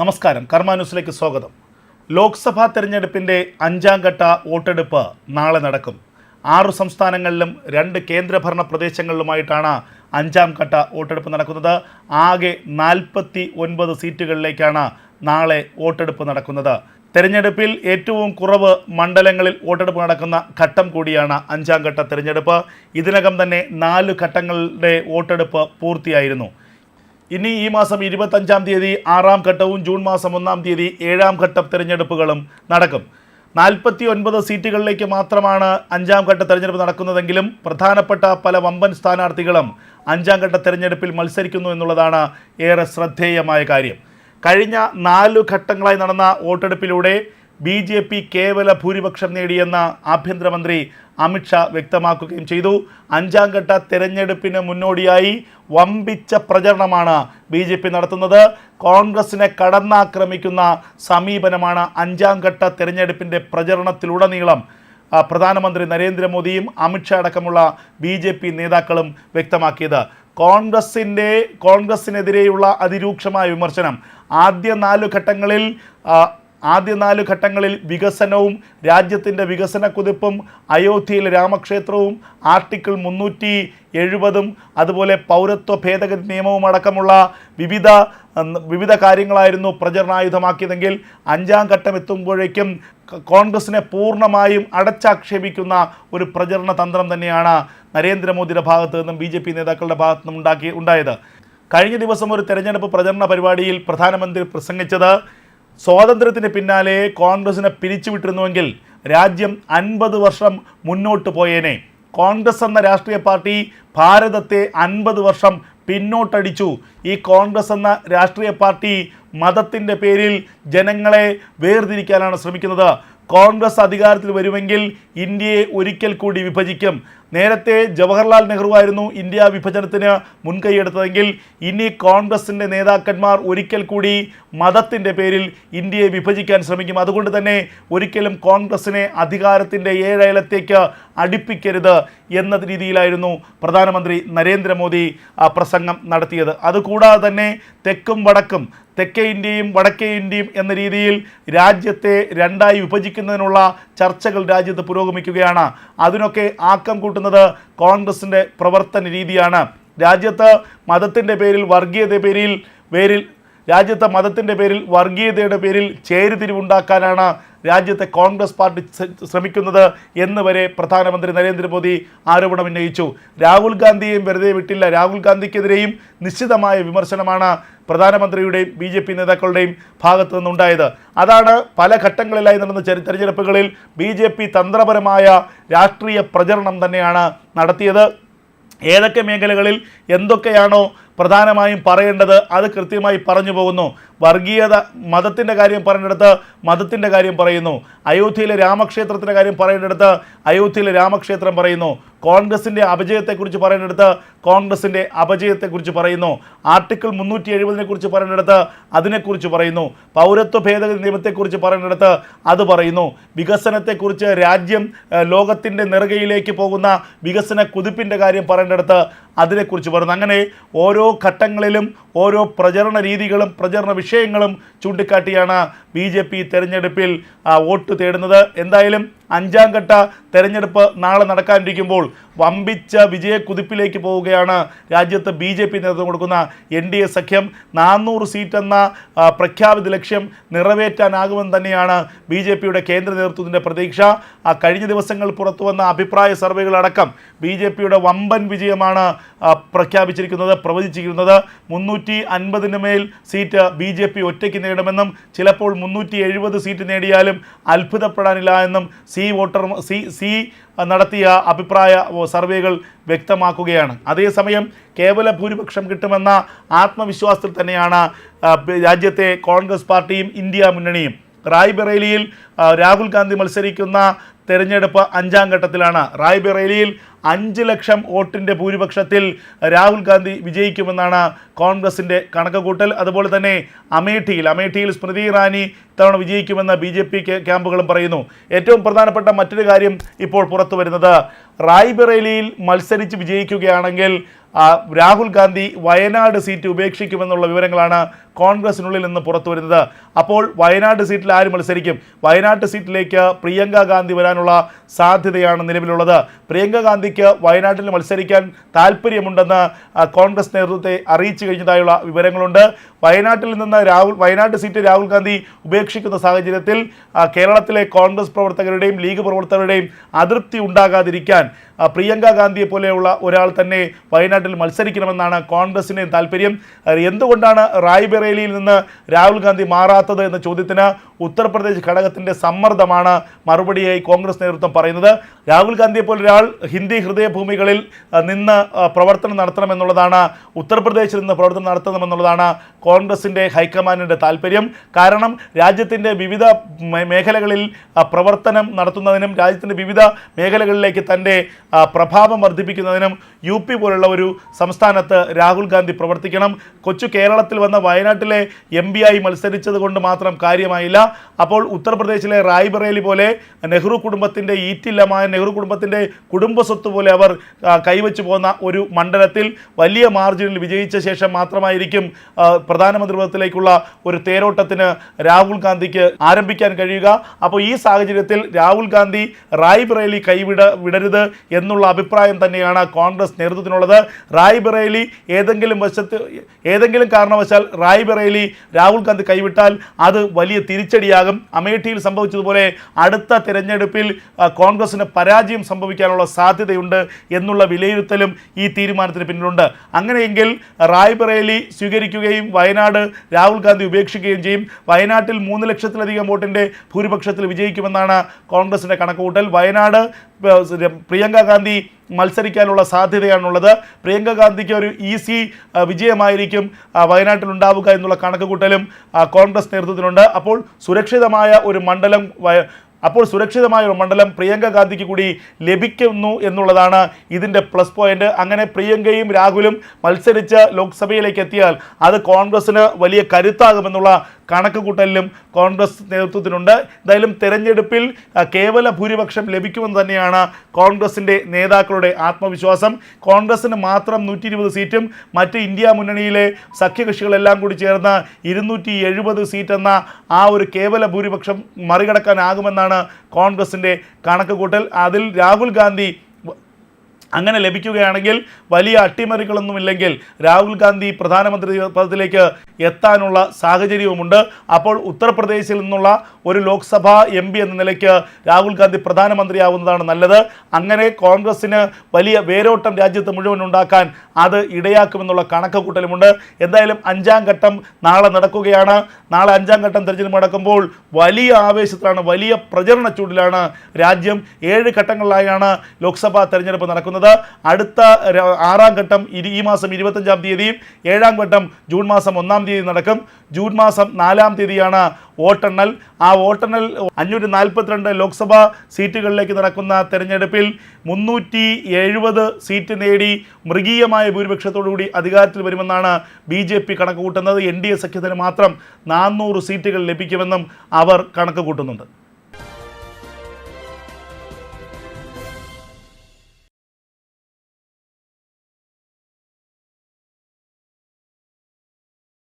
നമസ്കാരം. കർമ്മ ന്യൂസിലേക്ക് സ്വാഗതം. ലോക്സഭാ തെരഞ്ഞെടുപ്പിന്റെ അഞ്ചാം ഘട്ട വോട്ടെടുപ്പ് നാളെ നടക്കും. ആറു സംസ്ഥാനങ്ങളിലും രണ്ട് കേന്ദ്രഭരണ പ്രദേശങ്ങളിലുമായിട്ടാണ് അഞ്ചാം ഘട്ട വോട്ടെടുപ്പ് നടക്കുന്നത്. ആകെ നാൽപ്പത്തി ഒൻപത് സീറ്റുകളിലേക്കാണ് നാളെ വോട്ടെടുപ്പ് നടക്കുന്നത്. തെരഞ്ഞെടുപ്പിൽ ഏറ്റവും കുറവ് മണ്ഡലങ്ങളിൽ വോട്ടെടുപ്പ് നടക്കുന്ന ഘട്ടം കൂടിയാണ് അഞ്ചാം ഘട്ട തെരഞ്ഞെടുപ്പ്. ഇതിനകം തന്നെ നാല് ഘട്ടങ്ങളുടെ വോട്ടെടുപ്പ് പൂർത്തിയായിരുന്നു. ഇനി ഈ മാസം ഇരുപത്തഞ്ചാം തീയതി ആറാം ഘട്ടവും ജൂൺ മാസം ഒന്നാം തീയതി ഏഴാം ഘട്ട തിരഞ്ഞെടുപ്പുകളും നടക്കും. നാൽപ്പത്തി ഒൻപത് സീറ്റുകളിലേക്ക് മാത്രമാണ് അഞ്ചാം ഘട്ട തെരഞ്ഞെടുപ്പ് നടക്കുന്നതെങ്കിലും പ്രധാനപ്പെട്ട പല വമ്പൻ സ്ഥാനാർത്ഥികളും അഞ്ചാം ഘട്ട തെരഞ്ഞെടുപ്പിൽ മത്സരിക്കുന്നു എന്നുള്ളതാണ് ഏറെ ശ്രദ്ധേയമായ കാര്യം. കഴിഞ്ഞ നാലു ഘട്ടങ്ങളായി നടന്ന വോട്ടെടുപ്പിലൂടെ ബി ജെ പി കേവല ഭൂരിപക്ഷം നേടിയെന്ന് ആഭ്യന്തരമന്ത്രി അമിത്ഷാ വ്യക്തമാക്കുകയും ചെയ്തു. അഞ്ചാം ഘട്ട തെരഞ്ഞെടുപ്പിന് മുന്നോടിയായി വമ്പിച്ച പ്രചരണമാണ് ബി ജെ പി നടത്തുന്നത്. കോൺഗ്രസിനെ കടന്നാക്രമിക്കുന്ന സമീപനമാണ് അഞ്ചാം ഘട്ട തെരഞ്ഞെടുപ്പിന്റെ പ്രചരണത്തിലുടനീളം പ്രധാനമന്ത്രി നരേന്ദ്രമോദിയും അമിത്ഷാ അടക്കമുള്ള ബി ജെ പി നേതാക്കളും വ്യക്തമാക്കിയത്. കോൺഗ്രസിന്റെ കോൺഗ്രസിനെതിരെയുള്ള അതിരൂക്ഷമായ വിമർശനം ആദ്യ നാലു ഘട്ടങ്ങളിൽ ആദ്യ നാല് ഘട്ടങ്ങളിൽ വികസനവും രാജ്യത്തിന്റെ വികസന കുതിപ്പും അയോധ്യയിലെ രാമക്ഷേത്രവും ആർട്ടിക്കിൾ മുന്നൂറ്റി എഴുപതും അതുപോലെ പൗരത്വ ഭേദഗതി നിയമവും അടക്കമുള്ള വിവിധ വിവിധ കാര്യങ്ങളായിരുന്നു പ്രചരണായുധമാക്കിയതെങ്കിൽ അഞ്ചാം ഘട്ടം എത്തുമ്പോഴേക്കും കോൺഗ്രസിനെ പൂർണമായും അടച്ചാക്ഷേപിക്കുന്ന ഒരു പ്രചരണ തന്ത്രം തന്നെയാണ് നരേന്ദ്രമോദിയുടെ ഭാഗത്തു നിന്നും ബി ജെ പി നേതാക്കളുടെ ഭാഗത്തു നിന്നും ഉണ്ടാക്കി ഉണ്ടായത്. കഴിഞ്ഞ ദിവസം ഒരു തെരഞ്ഞെടുപ്പ് പ്രചരണ പരിപാടിയിൽ പ്രധാനമന്ത്രി പ്രസംഗിച്ചത് സ്വാതന്ത്ര്യത്തിന് പിന്നാലെ കോൺഗ്രസിനെ പിരിച്ചുവിട്ടിരുന്നുവെങ്കിൽ രാജ്യം അൻപത് വർഷം മുന്നോട്ട് പോയേനെ. കോൺഗ്രസ് എന്ന രാഷ്ട്രീയ പാർട്ടി ഭാരതത്തെ അൻപത് വർഷം പിന്നോട്ടടിച്ചു. ഈ കോൺഗ്രസ് എന്ന രാഷ്ട്രീയ പാർട്ടി മതത്തിന്റെ പേരിൽ ജനങ്ങളെ വേർതിരിക്കാനാണ് ശ്രമിക്കുന്നത്. കോൺഗ്രസ് അധികാരത്തിൽ വരുമെങ്കിൽ ഇന്ത്യയെ ഒരിക്കൽ കൂടി വിഭജിക്കും. നേരത്തെ ജവഹർലാൽ നെഹ്റു ആയിരുന്നു ഇന്ത്യ വിഭജനത്തിന് മുൻകൈയെടുത്തതെങ്കിൽ ഇനി കോൺഗ്രസിന്റെ നേതാക്കന്മാർ ഒരിക്കൽ കൂടി മതത്തിന്റെ പേരിൽ ഇന്ത്യയെ വിഭജിക്കാൻ ശ്രമിക്കും. അതുകൊണ്ട് തന്നെ ഒരിക്കലും കോൺഗ്രസിനെ അധികാരത്തിന്റെ ഏഴയലത്തേക്ക് അടുപ്പിക്കരുത് എന്ന രീതിയിലായിരുന്നു പ്രധാനമന്ത്രി നരേന്ദ്രമോദി പ്രസംഗം നടത്തിയത്. അതുകൂടാതെ തന്നെ തെക്കും വടക്കും തെക്കേ ഇന്ത്യയും വടക്കേ ഇന്ത്യയും എന്ന രീതിയിൽ രാജ്യത്തെ രണ്ടായി വിഭജിക്കുന്നതിനുള്ള ചർച്ചകൾ രാജ്യത്ത് പുരോഗമിക്കുകയാണ്. അതിനൊക്കെ ആക്കം കൂട്ടുന്നത് കോൺഗ്രസിന്റെ പ്രവർത്തന രീതിയാണ്. രാജ്യത്ത് മതത്തിന്റെ പേരിൽ വർഗീയത പേരിൽ പേരിൽ രാജ്യത്തെ മതത്തിന്റെ പേരിൽ വർഗീയതയുടെ പേരിൽ ചേരിതിരിവുണ്ടാക്കാനാണ് രാജ്യത്തെ കോൺഗ്രസ് പാർട്ടി ശ്ര- ശ്രമിക്കുന്നത് എന്ന് വരെ പ്രധാനമന്ത്രി നരേന്ദ്രമോദി ആരോപണം ഉന്നയിച്ചു. രാഹുൽ ഗാന്ധിയെയും വെറുതെ വിട്ടില്ല. രാഹുൽ ഗാന്ധിക്കെതിരെയും നിശ്ചിതമായ വിമർശനമാണ് പ്രധാനമന്ത്രിയുടെയും ബി ജെ പി നേതാക്കളുടെയും ഭാഗത്തു നിന്നുണ്ടായത്. അതാണ് പല ഘട്ടങ്ങളിലായി നടന്ന തെരഞ്ഞെടുപ്പുകളിൽ ബി ജെ പി തന്ത്രപരമായ രാഷ്ട്രീയ പ്രചരണം തന്നെയാണ് നടത്തിയത്. ഏതൊക്കെ മേഖലകളിൽ എന്തൊക്കെയാണോ പ്രധാനമായും പറയേണ്ടത് അത് കൃത്യമായി പറഞ്ഞു പോകുന്നു. വർഗീയത മതത്തിന്റെ കാര്യം പറയേണ്ടടുത്ത് മതത്തിന്റെ കാര്യം പറയുന്നു. അയോധ്യയിലെ രാമക്ഷേത്രത്തിന്റെ കാര്യം പറയേണ്ടടുത്ത് അയോധ്യയിലെ രാമക്ഷേത്രം പറയുന്നു. കോൺഗ്രസിന്റെ അപജയത്തെക്കുറിച്ച് പറയുന്നിടത്ത് കോൺഗ്രസിന്റെ അപജയത്തെക്കുറിച്ച് പറയുന്നു. ആർട്ടിക്കിൾ മുന്നൂറ്റി എഴുപതിനെ കുറിച്ച് പറയുന്നിടത്ത് അതിനെക്കുറിച്ച് പറയുന്നു. പൗരത്വ ഭേദഗതി നിയമത്തെക്കുറിച്ച് പറയുന്നിടത്ത് അത് പറയുന്നു. വികസനത്തെക്കുറിച്ച് രാജ്യം ലോകത്തിന്റെ നെറുകയിലേക്ക് പോകുന്ന വികസന കുതിപ്പിന്റെ കാര്യം പറയേണ്ടിടത്ത് അതിനെക്കുറിച്ച് പറയുന്നത് അങ്ങനെ ഓരോ ഘട്ടങ്ങളിലും ഓരോ പ്രചരണ രീതികളും പ്രചരണ വിഷയങ്ങളും ചൂണ്ടിക്കാട്ടിയാണ് ബി ജെ പി തെരഞ്ഞെടുപ്പിൽ വോട്ട് തേടുന്നത്. എന്തായാലും അഞ്ചാം ഘട്ട തെരഞ്ഞെടുപ്പ് നാളെ നടക്കാനിരിക്കുമ്പോൾ വമ്പിച്ച വിജയക്കുതിപ്പിലേക്ക് പോവുകയാണ് രാജ്യത്ത് ബി ജെ പി നേതൃത്വം കൊടുക്കുന്ന എൻ ഡി എ സഖ്യം. നാനൂറ് സീറ്റ് എന്ന പ്രഖ്യാപിത ലക്ഷ്യം നിറവേറ്റാനാകുമെന്ന് തന്നെയാണ് ബി ജെ പിയുടെ കേന്ദ്ര നേതൃത്വത്തിന്റെ പ്രതീക്ഷ. ആ, കഴിഞ്ഞ ദിവസങ്ങൾ പുറത്തു വന്ന അഭിപ്രായ സർവേകളടക്കം ബി ജെ പിയുടെ വമ്പൻ വിജയമാണ് പ്രഖ്യാപിച്ചിരിക്കുന്നത് പ്രവചിച്ചിരിക്കുന്നത്. മുന്നൂറ്റി അൻപതിന് മേൽ സീറ്റ് ബി ജെ പി ഒറ്റയ്ക്ക് നേടുമെന്നും ചിലപ്പോൾ മുന്നൂറ്റി എഴുപത് സീറ്റ് നേടിയാലും അത്ഭുതപ്പെടാനില്ല എന്നും സി വോട്ടർ സി സി നടത്തിയ അഭിപ്രായ സർവേകൾ വ്യക്തമാക്കുകയാണ്. അതേസമയം കേവല ഭൂരിപക്ഷം കിട്ടുമെന്ന ആത്മവിശ്വാസത്തിൽ തന്നെയാണ് രാജ്യത്തെ കോൺഗ്രസ് പാർട്ടിയും ഇന്ത്യ മുന്നണിയും. റായ്ബറേലിയിൽ രാഹുൽ ഗാന്ധി മത്സരിക്കുന്ന തെരഞ്ഞെടുപ്പ് അഞ്ചാം ഘട്ടത്തിലാണ്. റായ്ബറേലിയിൽ അഞ്ച് ലക്ഷം വോട്ടിന്റെ ഭൂരിപക്ഷത്തിൽ രാഹുൽ ഗാന്ധി വിജയിക്കുമെന്നാണ് കോൺഗ്രസിന്റെ കണക്കുകൂട്ടൽ. അതുപോലെ തന്നെ അമേഠിയിൽ അമേഠിയിൽ സ്മൃതി ഇറാനി ഇത്തവണ വിജയിക്കുമെന്ന് ബി ജെ പി ക്യാമ്പുകളും പറയുന്നു. ഏറ്റവും പ്രധാനപ്പെട്ട മറ്റൊരു കാര്യം ഇപ്പോൾ പുറത്തു വരുന്നത് റായ്ബറേലിയിൽ മത്സരിച്ച് വിജയിക്കുകയാണെങ്കിൽ രാഹുൽ ഗാന്ധി വയനാട് സീറ്റ് ഉപേക്ഷിക്കുമെന്നുള്ള വിവരങ്ങളാണ് കോൺഗ്രസിനുള്ളിൽ നിന്ന് പുറത്തു വരുന്നത് അപ്പോൾ വയനാട് സീറ്റിൽ ആര് മത്സരിക്കും? വയനാട് സീറ്റിലേക്ക് പ്രിയങ്ക ഗാന്ധി വരാനുള്ള സാധ്യതയാണ് നിലവിലുള്ളത്. പ്രിയങ്ക ഗാന്ധിക്ക് വയനാട്ടിൽ മത്സരിക്കാൻ താല്പര്യമുണ്ടെന്ന് കോൺഗ്രസ് നേതൃത്വത്തെ അറിയിച്ചു കഴിഞ്ഞതായുള്ള വിവരങ്ങളുണ്ട്. വയനാട്ടിൽ നിന്ന് രാഹുൽ വയനാട് സീറ്റ് രാഹുൽ ഗാന്ധി ഉപേക്ഷിക്കുന്ന സാഹചര്യത്തിൽ കേരളത്തിലെ കോൺഗ്രസ് പ്രവർത്തകരുടെയും ലീഗ് പ്രവർത്തകരുടെയും അതൃപ്തി ഉണ്ടാകാതിരിക്കാൻ പ്രിയങ്ക ഗാന്ധിയെ പോലെയുള്ള ഒരാൾ തന്നെ വയനാട്ടിൽ മത്സരിക്കണമെന്നാണ് കോൺഗ്രസിന് താല്പര്യം. എന്തുകൊണ്ടാണ് റായ്ബറേലിയിൽ നിന്ന് രാഹുൽ ഗാന്ധി മാറാത്തത് എന്ന ചോദ്യത്തിന് ഉത്തർപ്രദേശ് ഘടകത്തിന്റെ സമ്മർദ്ദമാണ് മറുപടിയായി കോൺഗ്രസ് നേതൃത്വം പറയുന്നത്. രാഹുൽ ഗാന്ധിയെ പോലെ ഒരാൾ ഹിന്ദി ഹൃദയഭൂമികളിൽ നിന്ന് പ്രവർത്തനം നടത്തണമെന്നുള്ളതാണ് ഉത്തർപ്രദേശിൽ നിന്ന് പ്രവർത്തനം നടത്തണമെന്നുള്ളതാണ് കോൺഗ്രസിന്റെ ഹൈക്കമാൻഡിന്റെ താല്പര്യം. കാരണം രാജ്യത്തിന്റെ വിവിധ മേഖലകളിൽ പ്രവർത്തനം നടത്തുന്നതിനും രാജ്യത്തിന്റെ വിവിധ മേഖലകളിലേക്ക് തന്റെ പ്രഭാവം വർദ്ധിപ്പിക്കുന്നതിനും യു പി പോലുള്ള ഒരു സംസ്ഥാനത്ത് രാഹുൽ ഗാന്ധി പ്രവർത്തിക്കണം. കൊച്ചു കേരളത്തിൽ വന്ന വയനാട്ടിലെ എം ബി ആയി മത്സരിച്ചത് കൊണ്ട് മാത്രം കാര്യമായില്ല. അപ്പോൾ ഉത്തർപ്രദേശിലെ റായ്ബറേലി പോലെ നെഹ്റു കുടുംബത്തിന്റെ ഈറ്റില്ലമായ നെഹ്റു കുടുംബത്തിന്റെ കുടുംബസ്വത്ത് പോലെ അവർ കൈവച്ചു പോകുന്ന ഒരു മണ്ഡലത്തിൽ വലിയ മാർജിനിൽ വിജയിച്ച ശേഷം മാത്രമായിരിക്കും പ്രധാനമന്ത്രി പദത്തിലേക്കുള്ള ഒരു തേരോട്ടത്തിന് രാഹുൽ ഗാന്ധിക്ക് ആരംഭിക്കാൻ കഴിയുക. അപ്പോൾ ഈ സാഹചര്യത്തിൽ രാഹുൽ ഗാന്ധി റായ്ബറേലി കൈവിട വിടരുത് എന്നുള്ള അഭിപ്രായം തന്നെയാണ് കോൺഗ്രസ് നേതൃത്വത്തിനുള്ളത്. റായ്ബറേലി ഏതെങ്കിലും വശത്ത് ഏതെങ്കിലും കാരണവശാൽ റായ്ബറേലി രാഹുൽ ഗാന്ധി കൈവിട്ടാൽ അത് വലിയ തിരിച്ചടിയാകും അമേഠിയിൽ സംഭവിച്ചതുപോലെ അടുത്ത തിരഞ്ഞെടുപ്പിൽ കോൺഗ്രസിന് പരാജയം സംഭവിക്കാനുള്ള സാധ്യതയുണ്ട് എന്നുള്ള വിലയിരുത്തലും ഈ തീരുമാനത്തിന് പിന്നിലുണ്ട്. അങ്ങനെയെങ്കിൽ റായ്ബറേലി സ്വീകരിക്കുകയും വയനാട് രാഹുൽ ഗാന്ധി ഉപേക്ഷിക്കുകയും ചെയ്യും. വയനാട്ടിൽ മൂന്ന് ലക്ഷത്തിലധികം വോട്ടിന്റെ ഭൂരിപക്ഷത്തിൽ വിജയിക്കുമെന്നാണ് കോൺഗ്രസിന്റെ കണക്കുകൂട്ടൽ. വയനാട് പ്രിയങ്ക ഗാന്ധി മത്സരിക്കാനുള്ള സാധ്യതയാണുള്ളത്. പ്രിയങ്ക ഗാന്ധിക്ക് ഒരു ഈസി വിജയമായിരിക്കും വയനാട്ടിൽ ഉണ്ടാവുക എന്നുള്ള കണക്കുകൂട്ടലും കോൺഗ്രസ് നേതൃത്വത്തിനുണ്ട്. അപ്പോൾ സുരക്ഷിതമായ ഒരു മണ്ഡലം അപ്പോൾ സുരക്ഷിതമായ ഒരു മണ്ഡലം പ്രിയങ്ക ഗാന്ധിക്ക് കൂടി ലഭിക്കുന്നു എന്നുള്ളതാണ് ഇതിന്റെ പ്ലസ് പോയിന്റ്. അങ്ങനെ പ്രിയങ്കയും രാഹുലും മത്സരിച്ച് ലോക്സഭയിലേക്ക് എത്തിയാൽ അത് കോൺഗ്രസ്സിന് വലിയ കരുത്താകുമെന്നുള്ള കണക്ക് കൂട്ടലിലും കോൺഗ്രസ് നേതൃത്വത്തിനുണ്ട്. എന്തായാലും തെരഞ്ഞെടുപ്പിൽ കേവല ഭൂരിപക്ഷം ലഭിക്കുമെന്ന് തന്നെയാണ് കോൺഗ്രസിന്റെ നേതാക്കളുടെ ആത്മവിശ്വാസം. കോൺഗ്രസിന് മാത്രം നൂറ്റി ഇരുപത് സീറ്റും മറ്റ് ഇന്ത്യ മുന്നണിയിലെ സഖ്യകക്ഷികളെല്ലാം കൂടി ചേർന്ന് ഇരുന്നൂറ്റി എഴുപത് സീറ്റ് എന്ന ആ ഒരു കേവല ഭൂരിപക്ഷം മറികടക്കാനാകുമെന്നാണ് കോൺഗ്രസിന്റെ കണക്ക് കൂട്ടൽ അതിൽ രാഹുൽ ഗാന്ധി അങ്ങനെ ലഭിക്കുകയാണെങ്കിൽ വലിയ അട്ടിമറികളൊന്നുമില്ലെങ്കിൽ രാഹുൽ ഗാന്ധി പ്രധാനമന്ത്രി പദത്തിലേക്ക് എത്താനുള്ള സാഹചര്യവുമുണ്ട്. അപ്പോൾ ഉത്തർപ്രദേശിൽ നിന്നുള്ള ഒരു ലോക്സഭാ എം എന്ന നിലയ്ക്ക് രാഹുൽ ഗാന്ധി പ്രധാനമന്ത്രിയാവുന്നതാണ് നല്ലത്. അങ്ങനെ കോൺഗ്രസ്സിന് വലിയ വേരോട്ടം രാജ്യത്ത് മുഴുവൻ ഉണ്ടാക്കാൻ അത് ഇടയാക്കുമെന്നുള്ള കണക്ക് കൂട്ടലുമുണ്ട് എന്തായാലും അഞ്ചാം ഘട്ടം നാളെ നടക്കുകയാണ്. നാളെ അഞ്ചാം ഘട്ടം തെരഞ്ഞെടുപ്പ് നടക്കുമ്പോൾ വലിയ ആവേശത്തിലാണ് വലിയ പ്രചരണ ചൂടിലാണ് രാജ്യം. ഏഴ് ഘട്ടങ്ങളിലായാണ് ലോക്സഭാ തെരഞ്ഞെടുപ്പ് നടക്കുന്നത്. അടുത്ത ആറാം ഘട്ടം ഈ മാസം ഇരുപത്തഞ്ചാം തീയതിയും ഏഴാം ഘട്ടം ജൂൺ മാസം ഒന്നാം തീയതി നടക്കും. ജൂൺ മാസം നാലാം തീയതിയാണ് വോട്ടെണ്ണൽ. ആ വോട്ടെണ്ണൽ അഞ്ഞൂറ്റി നാൽപ്പത്തിരണ്ട് ലോക്സഭാ സീറ്റുകളിലേക്ക് നടക്കുന്ന തെരഞ്ഞെടുപ്പിൽ മുന്നൂറ്റി എഴുപത് സീറ്റ് നേടി മൃഗീയമായ ഭൂരിപക്ഷത്തോടുകൂടി അധികാരത്തിൽ വരുമെന്നാണ് ബി ജെ പി കണക്ക് കൂട്ടുന്നത് എൻ ഡി എ സഖ്യത്തിന് മാത്രം നാനൂറ് സീറ്റുകൾ ലഭിക്കുമെന്നും അവർ കണക്ക് കൂട്ടുന്നുണ്ട്